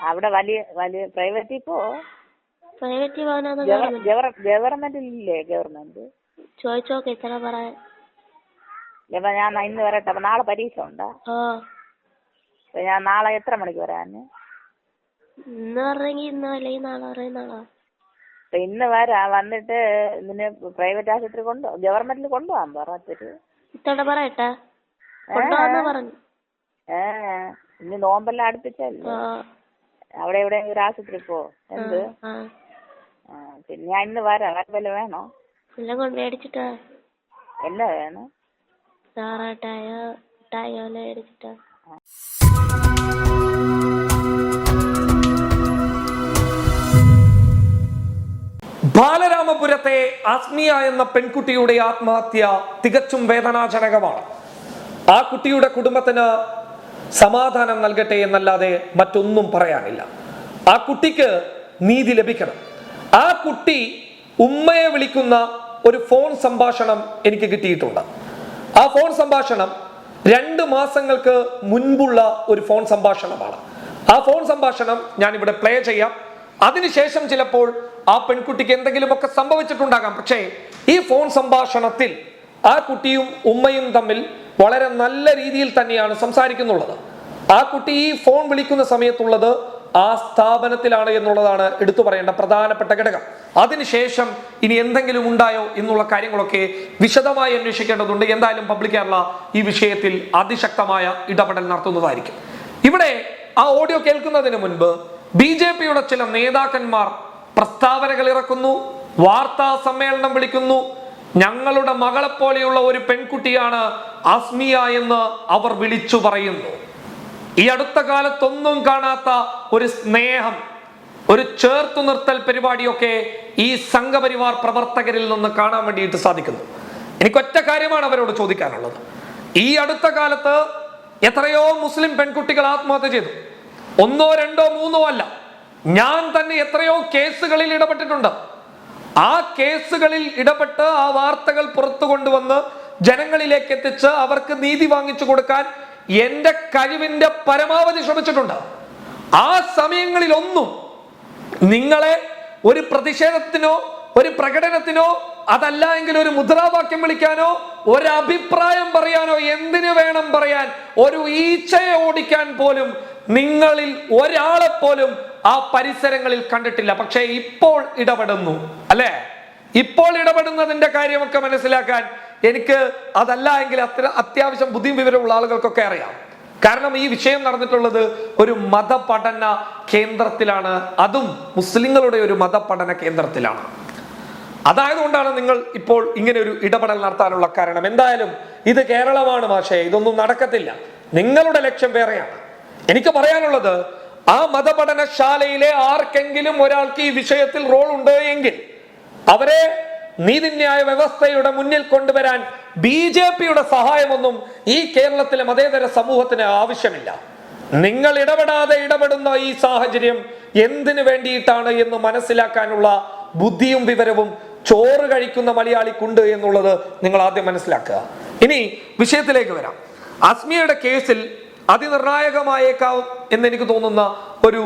അവിടെ വലിയ വലിയ പ്രൈവറ്റിൽ പോ പ്രൈവറ്റ് ഗവൺമെന്റിലില്ലേ ഗവൺമെന്റ് ചോദിച്ചോക്കെ ഇത്ര പറയാൻ ഇപ്പൊ ഞാൻ ഇന്ന് വരട്ടെ അപ്പൊ നാളെ പരീക്ഷ ഉണ്ടോ? അപ്പൊ ഞാൻ നാളെ എത്ര മണിക്ക് വരാന്? ഇന്ന് പറഞ്ഞെങ്കിൽ ഇന്ന് അല്ലെങ്കിൽ നാളെ പറയും നാളെ അപ്പൊ ഇന്ന് വരാ വന്നിട്ട് ഇതിന് പ്രൈവറ്റ് ആശുപത്രി കൊണ്ട് ഗവൺമെന്റിൽ കൊണ്ടുപോകാൻ പറത്തിട്ട് ഇത്തോടെ പറയട്ടെ കൊണ്ടുപോകാന്ന് പറഞ്ഞു. ഏ ഇനി നോമ്പെല്ലാം അടുപ്പിച്ചല്ലേ? അവിടെ ഇവിടെ ഒരു ആശുപത്രി പോ. എന്ത്? പിന്നെ ഞാൻ ഇന്ന് വരാം. വല്ല വേണോ? എല്ലാം കൊണ്ട് മേടിച്ചിട്ടാ. എന്നാ വേണം? മിഠായോ എല്ലാം മേടിച്ചിട്ടാ. ബാലരാമപുരത്തെ ആസ്മിയ എന്ന പെൺകുട്ടിയുടെ ആത്മഹത്യ തികച്ചും വേദനാജനകമാണ്. ആ കുട്ടിയുടെ കുടുംബത്തിന് സമാധാനം നൽകട്ടെ എന്നല്ലാതെ മറ്റൊന്നും പറയാനില്ല. ആ കുട്ടിക്ക് നീതി ലഭിക്കണം. ആ കുട്ടി ഉമ്മയെ വിളിക്കുന്ന ഒരു ഫോൺ സംഭാഷണം എനിക്ക് കിട്ടിയിട്ടുണ്ട്. ആ ഫോൺ സംഭാഷണം രണ്ട് മാസങ്ങൾക്ക് മുൻപുള്ള ഒരു ഫോൺ സംഭാഷണമാണ്. ആ ഫോൺ സംഭാഷണം ഞാൻ ഇവിടെ പ്ലേ ചെയ്യാം. അതിനുശേഷം ചിലപ്പോൾ ആ പെൺകുട്ടിക്ക് എന്തെങ്കിലുമൊക്കെ സംഭവിച്ചിട്ടുണ്ടാകാം. പക്ഷേ ഈ ഫോൺ സംഭാഷണത്തിൽ ആ കുട്ടിയും ഉമ്മയും തമ്മിൽ വളരെ നല്ല രീതിയിൽ തന്നെയാണ് സംസാരിക്കുന്നുള്ളത്. ആ കുട്ടി ഈ ഫോൺ വിളിക്കുന്ന സമയത്തുള്ളത് ആ സ്ഥാപനത്തിലാണ് എന്നുള്ളതാണ് എടുത്തു പറയേണ്ട പ്രധാനപ്പെട്ട ഘടകം. അതിനുശേഷം ഇനി എന്തെങ്കിലും ഉണ്ടായോ എന്നുള്ള കാര്യങ്ങളൊക്കെ വിശദമായി അന്വേഷിക്കേണ്ടതുണ്ട്. എന്തായാലും പബ്ലിക് കേരള ഈ വിഷയത്തിൽ അതിശക്തമായ ഇടപെടൽ നടത്തുന്നതായിരിക്കും. ഇവിടെ ആ ഓഡിയോ കേൾക്കുന്നതിന് മുൻപ് ബി ജെ പിയുടെ ചില നേതാക്കന്മാർ പ്രസ്താവനകൾ ഇറക്കുന്നു വാർത്താ സമ്മേളനം വിളിക്കുന്നു. ഞങ്ങളുടെ മകളെ പോലെയുള്ള ഒരു പെൺകുട്ടിയാണ് അസ്മിയ എന്ന് അവർ വിളിച്ചു പറയുന്നു. ഈ അടുത്ത കാലത്തൊന്നും കാണാത്ത ഒരു സ്നേഹം ഒരു ചേർത്തു നിർത്തൽ പരിപാടിയൊക്കെ ഈ സംഘപരിവാർ പ്രവർത്തകരിൽ നിന്ന് കാണാൻ വേണ്ടിയിട്ട് സാധിക്കുന്നു. എനിക്ക് ഒറ്റ കാര്യമാണ് അവരോട് ചോദിക്കാനുള്ളത്. ഈ അടുത്ത കാലത്ത് എത്രയോ മുസ്ലിം പെൺകുട്ടികൾ ആത്മഹത്യ ചെയ്തു. ഒന്നോ രണ്ടോ മൂന്നോ അല്ല. ഞാൻ തന്നെ എത്രയോ കേസുകളിൽ ഇടപെട്ടിട്ടുണ്ട്. ആ കേസുകളിൽ ഇടപെട്ട് ആ വാർത്തകൾ പുറത്തു കൊണ്ടുവന്ന് ജനങ്ങളിലേക്ക് എത്തിച്ച് അവർക്ക് നീതി വാങ്ങിച്ചു കൊടുക്കാൻ എന്റെ കഴിവിന്റെ പരമാവധി ശ്രമിച്ചിട്ടുണ്ട്. ആ സമയങ്ങളിലൊന്നും നിങ്ങളെ ഒരു പ്രതിഷേധത്തിനോ ഒരു പ്രകടനത്തിനോ അതല്ല എങ്കിൽ ഒരു മുദ്രാവാക്യം വിളിക്കാനോ ഒരു അഭിപ്രായം പറയാനോ എന്തിനു വേണം പറയാൻ? ഒരു ഈച്ചയെ ഓടിക്കാൻ പോലും നിങ്ങളിൽ ഒരാളെ പോലും ആ പരിസരങ്ങളിൽ കണ്ടിട്ടില്ല. പക്ഷേ ഇപ്പോൾ ഇടപെടുന്നു. അല്ലേ? ഇപ്പോൾ ഇടപെടുന്നതിന്റെ കാര്യമൊക്കെ മനസ്സിലാക്കാൻ എനിക്ക് അതല്ല എങ്കിൽ അത്ര അത്യാവശ്യം ബുദ്ധിയും വിവരമുള്ള ആളുകൾക്കൊക്കെ അറിയാം. കാരണം ഈ വിഷയം നടന്നിട്ടുള്ളത് ഒരു മതപഠന കേന്ദ്രത്തിലാണ്. അതും മുസ്ലിങ്ങളുടെ ഒരു മതപഠന കേന്ദ്രത്തിലാണ്. അതായതുകൊണ്ടാണ് നിങ്ങൾ ഇപ്പോൾ ഇങ്ങനെ ഒരു ഇടപെടൽ നടത്താനുള്ള കാരണം. എന്തായാലും ഇത് കേരളമാണ് മാഷേ ഇതൊന്നും നടക്കത്തില്ല. നിങ്ങളുടെ ലക്ഷ്യം വേറെയാണ്. എനിക്ക് പറയാനുള്ളത് ആ മതപഠനശാലയിലെ ആർക്കെങ്കിലും ഒരാൾക്ക് ഈ വിഷയത്തിൽ റോൾ ഉണ്ട് എങ്കിൽ അവരെ നീതിന്യായ വ്യവസ്ഥയുടെ മുന്നിൽ കൊണ്ടുവരാൻ ബി ജെ പിയുടെ സഹായമൊന്നും ഈ കേരളത്തിലെ മതേതര സമൂഹത്തിന് ആവശ്യമില്ല. നിങ്ങൾ ഇടപെടാതെ ഇടപെടുന്ന ഈ സാഹചര്യം എന്തിനു വേണ്ടിയിട്ടാണ് എന്ന് മനസ്സിലാക്കാനുള്ള ബുദ്ധിയും വിവരവും ചോറ് കഴിക്കുന്ന മലയാളിക്കുണ്ട് എന്നുള്ളത് നിങ്ങൾ ആദ്യം മനസ്സിലാക്കുക. ഇനി വിഷയത്തിലേക്ക് വരാം. അസ്മിയയുടെ കേസിൽ അതിനിർണായകമായേക്കാവും എന്ന് എനിക്ക് തോന്നുന്ന ഒരു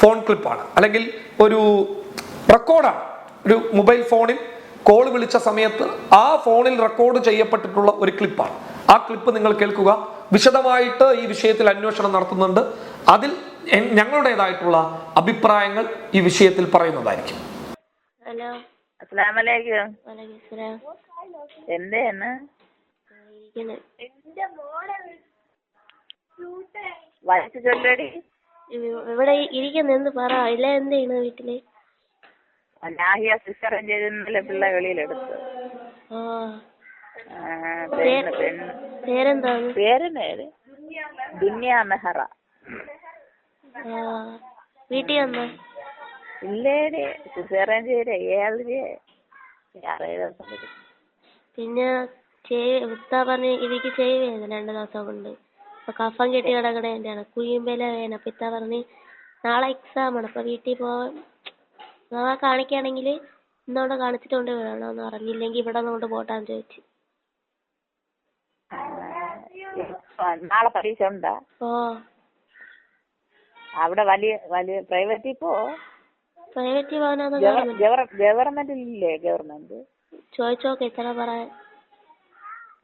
ഫോൺ ക്ലിപ്പാണ്. അല്ലെങ്കിൽ ഒരു റെക്കോർഡാണ്. ഒരു മൊബൈൽ ഫോണിൽ കോൾ വിളിച്ച സമയത്ത് ആ ഫോണിൽ റെക്കോർഡ് ചെയ്യപ്പെട്ടിട്ടുള്ള ഒരു ക്ലിപ്പാണ്. ആ ക്ലിപ്പ് നിങ്ങൾ കേൾക്കുക. വിശദമായിട്ട് ഈ വിഷയത്തിൽ അന്വേഷണം നടത്തുന്നുണ്ട്. അതിൽ ഞങ്ങളുടേതായിട്ടുള്ള അഭിപ്രായങ്ങൾ ഈ വിഷയത്തിൽ പറയുന്നതായിരിക്കും. ഹലോ. അസ്സലാമലൈക്കും. എന്തേന്ന് വയസ്സ് ചൊല്ലടി. ഇവ- ഇവിടെ ഇരിക്കുന്നു പറ. ഇല്ല എന്തെയാണ് വീട്ടിൽ? നാഹിയ സിസ്റ്റർ ഇന്നലെ പിള്ളേ വെളിയിലെടുത്ത് ആ. ആ, പെണ്ണ് പെണ്ണ്. പേരെന്താണ് പേര് പേര് ദുനിയ മെഹറ. വീട്ടിൽ വന്നോ? ഇല്ലേടി. സിസേറിയൻ ചെയ്ത്? ഏഴ് ആറേഴ് ദിവസം പിന്നെ ചേ- പറഞ്ഞു എനിക്ക് ചെവി വേദന രണ്ട് ദിവസം കൊണ്ട്. അപ്പൊ കഫം കെട്ടി കിടക്കണേന്റെയാണ് കുഴിയുമ്പല വേദന. അപ്പൊ ഇത്ത പറഞ്ഞ് നാളെ എക്സാം ആണ്. അപ്പൊ വീട്ടിൽ പോവാൻ നാളെ കാണിക്കുകയാണെങ്കിൽ ഇന്നവിടെ കാണിച്ചിട്ട് കൊണ്ട് വിടണമെന്ന് പറഞ്ഞില്ലെങ്കിൽ ഇവിടെ നിന്ന് കൊണ്ട് പോട്ടാന്ന് ചോദിച്ചു. നാളെ പരീക്ഷ ഉണ്ടാ ഓ. അവിടെ വലിയ വലിയ പ്രൈവറ്റിൽ പോ. പ്രൈവറ്റ് പോകാനാന്ന് ഇല്ലേ ഗവൺമെന്റിലില്ലേ ഗവൺമെന്റ് ചോദിച്ചോക്കെ എത്ര പറയാൻ.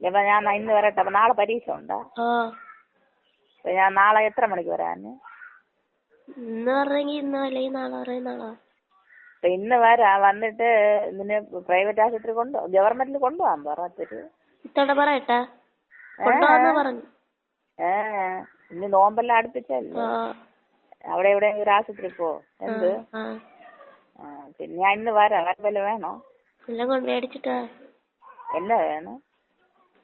ഇപ്പൊ ഞാൻ ഇന്ന് വരട്ടെ. അപ്പൊ നാളെ പരീക്ഷ ഉണ്ടോ ഓ. അപ്പൊ ഞാൻ നാളെ എത്ര മണിക്ക് വരാന്? ഇന്ന് പറഞ്ഞെങ്കിൽ ഇന്ന് അല്ലെങ്കിൽ നാളെ പറയും നാളെ? അപ്പൊ ഇന്ന് വരാ വന്നിട്ട് ഇതിന് പ്രൈവറ്റ് ആശുപത്രി കൊണ്ടു ഗവൺമെന്റിൽ കൊണ്ടുപോകാൻ പറഞ്ഞിട്ട് ഇത്തോടെ പറയട്ടാ കൊണ്ടുപോകാന്ന് പറഞ്ഞു. ഏ ഇന്ന് നോമ്പെല്ലാം അടുപ്പിച്ചല്ലേ? അവിടെ എവിടെ ഒരു ആശുപത്രി പോ എന്ത്? ആ പിന്നെ ഞാൻ ഇന്ന് വരാം വല്ല വേണോ? എല്ലാം കൊണ്ട് മേടിച്ചിട്ടാ എന്നാ വേണം.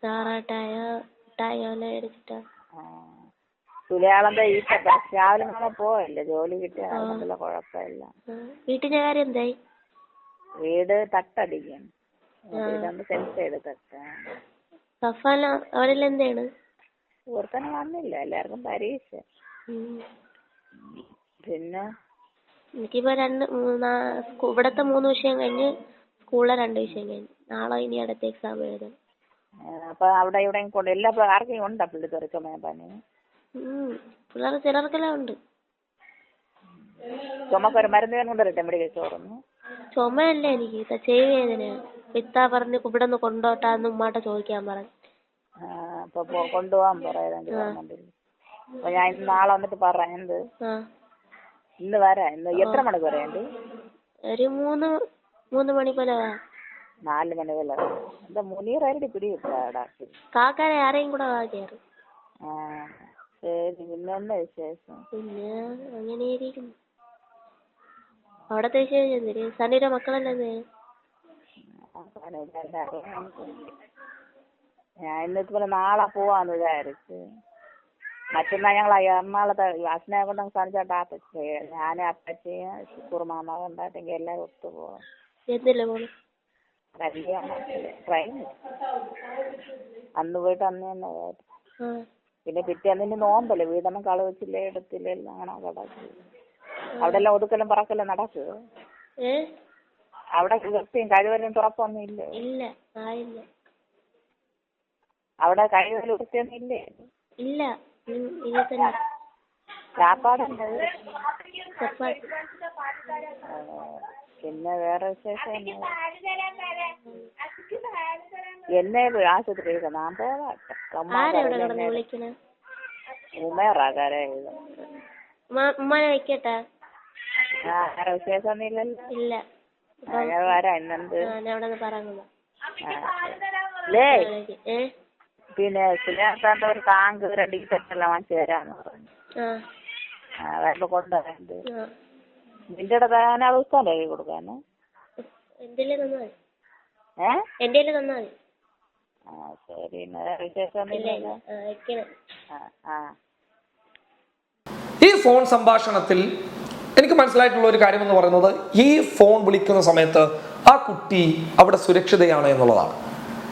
ഞായറായിട്ടായോ ഇട്ടായോ എല്ലാം മേടിച്ചിട്ടാ തുലയാളന്റെ ഈ രാവിലെ നമ്മ പോവല്ലേ? ജോലി കിട്ടിയ അതുകൊണ്ടുള്ള കുഴപ്പമില്ല. വീട്ടിന്റെ കാര്യം എന്തായി? വീട് തട്ടടിക്കും. സെൻസ് ചെയ്ത് തട്ട. സഫാന അവരെല്ലാം എന്താണ്? സുഹൃത്തനെ വന്നില്ല. എല്ലാവർക്കും പരീക്ഷ. പിന്നെ? എനിക്കിപ്പോ രണ്ട് ഇവിടത്തെ മൂന്ന് വിഷയം കഴിഞ്ഞ് സ്കൂളിലെ രണ്ട് വിഷയം കഴിഞ്ഞ്. നാളെ ഇനി അടുത്ത എക്സാം എഴുതണം അപ്പൊ അവിടെ ഇവിടെ എല്ലാ ആർക്കും ഉണ്ടോ പുള്ളി തെറിച്ചമയ പനി. പിള്ളേർ ചിലർക്കെല്ലാം ഉണ്ട് ചുമക്കൊരു മരുന്ന് വേണം കൊണ്ടുവരട്ടെ മെഡിക്കൽ സ്റ്റോറിന്ന് ചുമയല്ല എനിക്ക്. ചെവി വേദനയാണ് പിത്താ പറഞ്ഞ് ഇവിടെ നിന്ന് കൊണ്ടോട്ടാന്ന് ഉമ്മാട്ട ചോദിക്കാൻ പറഞ്ഞു. അപ്പൊ കൊണ്ടുപോകാൻ അപ്പൊ ഞാൻ നാളെ വന്നിട്ട് പറയാം എന്ത്? ഇന്ന് വരാം? ഇന്ന് എത്ര മണിക്ക് വരേണ്ടി ഒരു മൂന്ന് മൂന്ന് മണി പോലെ വാ നാല് മണി പോലെ എന്താ മുനീറായിട്ട് പിടികിട്ടാടാ കാക്കാരെ ആരെയും കൂടെ വാ കയറി. ആ. ശരി പിന്നെ എന്താ വിശേഷം. പിന്നെ അങ്ങനെ ഇരിക്കുന്നു. അവിടത്തെ വിശേഷം എന്തിന്? സണ്ണിയുടെ മക്കളെല്ലാം എന്ത് ചെയ്യും? ഞാൻ ഇന്ന് ഇതുപോലെ നാളെ പോവാന്ന് വിചാരിച്ച്. മറ്റന്നാ ഞങ്ങൾ എറണാകുളത്ത് അച്ഛനെ കൊണ്ട് കാണിച്ചാട്ട് അപ്പച്ചി ഞാൻ അപ്പച്ചി കുറുമാമ കൊണ്ടാട്ടെങ്കിൽ എല്ലാവരും ഒത്തു പോവാം. എന്തില്ല പോണ്? കല്യാണത്തിൽ ട്രെയിൻ. അന്ന് പോയിട്ട് അന്ന് തന്നെ ആ. പിന്നെ പിറ്റേന്നിന് നോമ്പല്ലേ? വീടൊന്നും കളവച്ചില്ല എടുത്തില്ല? എല്ലാം അങ്ങനെ കിടക്കും. അവിടെ എല്ലാം ഒതുക്കലും പറക്കലും നടക്കുക അവിടെ വൃത്തിയും കഴിവലും തുറപ്പൊന്നും ഇല്ലേ? അവിടെ കഴിവലും വൃത്തിയൊന്നും ഇല്ലേ? ഇല്ല. ചാപ്പാടുണ്ട്? പിന്നെ വേറെ വിശേഷം എന്നാ? ആശുപത്രി ഞാൻ പോവാട്ടെ ഉമേറാകാരെ വെക്കട്ടാ വേറെ വിശേഷം ഇല്ല. വരാം ഇന്നെന്ത്? പിന്നെ സുനിയാസാന്റെ ഒരു താങ്ക് ഒരു എല്ലാം വാങ്ങിച്ചു തരാന്ന് പറഞ്ഞു. വരുമ്പോ കൊണ്ടുവരണ്ട് നിന്റെ അടുത്ത് ഞാൻ അത് ഉസ്താന്റെ കൈ കൊടുക്കാന് എന്റെ തന്നാ മതി. ഏ? എന്റെ തന്നാ മതി. ആ ശരി. ഇന്ന് വേറെ വിശേഷമൊന്നും ഇല്ല ഇല്ല. ഇല്ലല്ലോ ആ വെക്കണം. ആ ആ. ഈ ഫോൺ സംഭാഷണത്തിൽ എനിക്ക് മനസ്സിലായിട്ടുള്ള ഒരു കാര്യം എന്ന് പറയുന്നത് ഈ ഫോൺ വിളിക്കുന്ന സമയത്ത് ആ കുട്ടി അവിടെ സുരക്ഷിതയാണ് എന്നുള്ളതാണ്.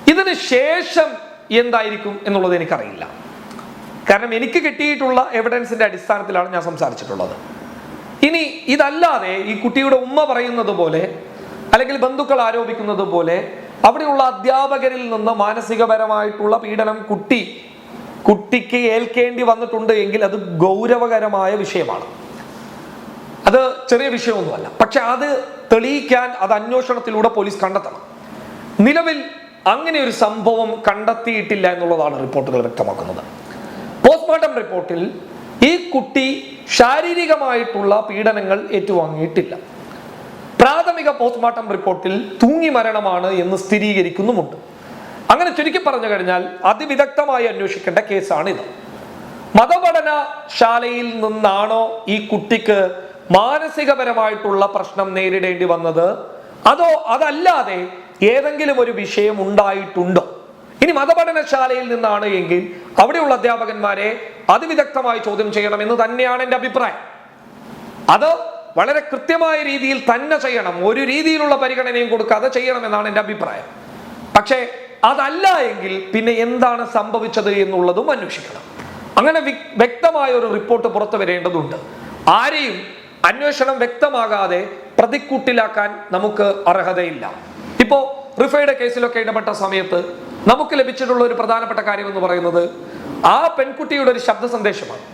ഇതിന് ശേഷം എന്തായിരിക്കും എന്നുള്ളത് എനിക്കറിയില്ല. കാരണം എനിക്ക് കിട്ടിയിട്ടുള്ള എവിഡൻസിന്റെ അടിസ്ഥാനത്തിലാണ് ഞാൻ സംസാരിച്ചിട്ടുള്ളത്. ഇനി ഇതല്ലാതെ ഈ കുട്ടിയുടെ ഉമ്മ പറയുന്നത് പോലെ അല്ലെങ്കിൽ ബന്ധുക്കൾ ആരോപിക്കുന്നത് പോലെ അവിടെയുള്ള അധ്യാപകരിൽ നിന്ന് മാനസികപരമായിട്ടുള്ള പീഡനം കുട്ടി കുട്ടിക്ക് ഏൽക്കേണ്ടി വന്നിട്ടുണ്ട് എങ്കിൽ അത് ഗൗരവകരമായ വിഷയമാണ്. അത് ചെറിയ വിഷയമൊന്നുമല്ല. പക്ഷെ അത് തെളിയിക്കാൻ അത് അന്വേഷണത്തിലൂടെ പോലീസ് കണ്ടെത്തണം. നിലവിൽ അങ്ങനെ ഒരു സംഭവം കണ്ടെത്തിയിട്ടില്ല എന്നുള്ളതാണ് റിപ്പോർട്ടുകൾ വ്യക്തമാക്കുന്നത്. പോസ്റ്റ്മോർട്ടം റിപ്പോർട്ടിൽ ഈ കുട്ടി ശാരീരികമായിട്ടുള്ള പീഡനങ്ങൾ ഏറ്റുവാങ്ങിയിട്ടില്ല. പ്രാഥമിക പോസ്റ്റ്മോർട്ടം റിപ്പോർട്ടിൽ തൂങ്ങി മരണമാണ് എന്ന് സ്ഥിരീകരിക്കുന്നുമുണ്ട്. അങ്ങനെ ചുരുക്കി പറഞ്ഞു കഴിഞ്ഞാൽ അതിവിദഗ്ധമായി അന്വേഷിക്കേണ്ട കേസാണിത് മതപഠന ശാലയിൽ നിന്നാണോ ഈ കുട്ടിക്ക് മാനസികപരമായിട്ടുള്ള പ്രശ്നം നേരിടേണ്ടി വന്നത്? അതോ അതല്ലാതെ ഏതെങ്കിലും ഒരു വിഷയം ഉണ്ടായിട്ടുണ്ടോ? ഇനി മതപഠനശാലയിൽ നിന്നാണ് എങ്കിൽ അവിടെയുള്ള അധ്യാപകന്മാരെ അതിവിദഗ്ധമായി ചോദ്യം ചെയ്യണം എന്ന് തന്നെയാണ് എന്റെ അഭിപ്രായം. അത് വളരെ കൃത്യമായ രീതിയിൽ തന്നെ ചെയ്യണം. ഒരു രീതിയിലുള്ള പരിഗണനയും കൊടുക്കാതെ ചെയ്യണമെന്നാണ് എന്റെ അഭിപ്രായം. പക്ഷേ അതല്ല എങ്കിൽ പിന്നെ എന്താണ് സംഭവിച്ചത് എന്നുള്ളതും അന്വേഷിക്കണം. അങ്ങനെ വ്യക്തമായ ഒരു റിപ്പോർട്ട് പുറത്തു വരേണ്ടതുണ്ട്. ആരെയും അന്വേഷണം വ്യക്തമാകാതെ പ്രതിക്കൂട്ടിലാക്കാൻ നമുക്ക് അർഹതയില്ല. ഇപ്പോ റിഫയുടെ കേസിലൊക്കെ ഇടപെട്ട സമയത്ത് നമുക്ക് ലഭിച്ചിട്ടുള്ള ഒരു പ്രധാനപ്പെട്ട കാര്യം എന്ന് പറയുന്നത് ആ പെൺകുട്ടിയുടെ ഒരു ശബ്ദ സന്ദേശമാണ്.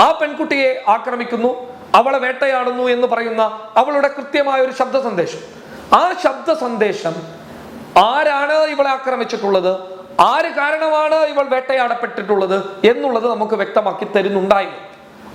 ആ പെൺകുട്ടിയെ ആക്രമിക്കുന്നു അവളെ വേട്ടയാടുന്നു എന്ന് പറയുന്ന അവളുടെ കൃത്യമായ ഒരു ശബ്ദ സന്ദേശം. ആ ശബ്ദ സന്ദേശം ആരാണ് ഇവളെ ആക്രമിച്ചിട്ടുള്ളത് ആര് കാരണമാണ് ഇവൾ വേട്ടയാടപ്പെട്ടിട്ടുള്ളത് എന്നുള്ളത് നമുക്ക് വ്യക്തമാക്കി തരുന്നുണ്ടായിരുന്നു.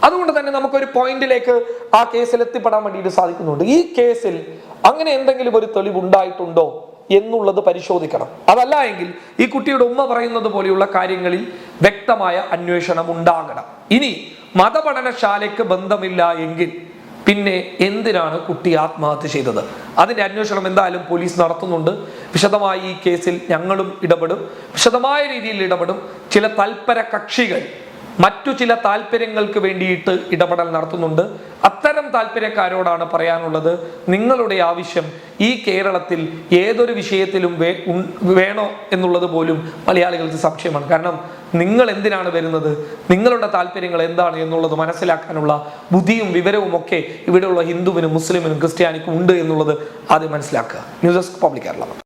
അതുകൊണ്ട് തന്നെ നമുക്കൊരു പോയിന്റിലേക്ക് ആ കേസിൽ എത്തിപ്പെടാൻ വേണ്ടിയിട്ട് സാധിക്കുന്നുണ്ട്. ഈ കേസിൽ അങ്ങനെ എന്തെങ്കിലും ഒരു തെളിവ് ഉണ്ടായിട്ടുണ്ടോ എന്നുള്ളത് പരിശോധിക്കണം. അതല്ല എങ്കിൽ ഈ കുട്ടിയുടെ ഉമ്മ പറയുന്നത് പോലെയുള്ള കാര്യങ്ങളിൽ വ്യക്തമായ അന്വേഷണം ഉണ്ടാകണം. ഇനി മതപഠനശാലയ്ക്ക് ബന്ധമില്ല എങ്കിൽ പിന്നെ എന്തിനാണ് കുട്ടി ആത്മഹത്യ ചെയ്തത്? അതിന്റെ അന്വേഷണം എന്തായാലും പോലീസ് നടത്തുന്നുണ്ട്. വിശദമായി ഈ കേസിൽ ഞങ്ങളും ഇടപെടും. വിശദമായ രീതിയിൽ ഇടപെടും. ചില തൽപര കക്ഷികൾ മറ്റു ചില താല്പര്യങ്ങൾക്ക് വേണ്ടിയിട്ട് ഇടപെടൽ നടത്തുന്നുണ്ട്. അത്തരം താല്പര്യക്കാരോടാണ് പറയാനുള്ളത് നിങ്ങളുടെ ആവശ്യം ഈ കേരളത്തിൽ ഏതൊരു വിഷയത്തിലും വേണോ എന്നുള്ളത് പോലും മലയാളികൾക്ക് സംശയമാണ്. കാരണം നിങ്ങൾ എന്തിനാണ് വരുന്നത്? നിങ്ങളുടെ താല്പര്യങ്ങൾ എന്താണ് എന്നുള്ളത് മനസ്സിലാക്കാനുള്ള ബുദ്ധിയും വിവരവും ഒക്കെ ഇവിടെയുള്ള ഹിന്ദുവിനും മുസ്ലിമിനും ക്രിസ്ത്യാനിക്കും ഉണ്ട് എന്നുള്ളത് ആദ്യം മനസ്സിലാക്കുക. News desk public Kerala.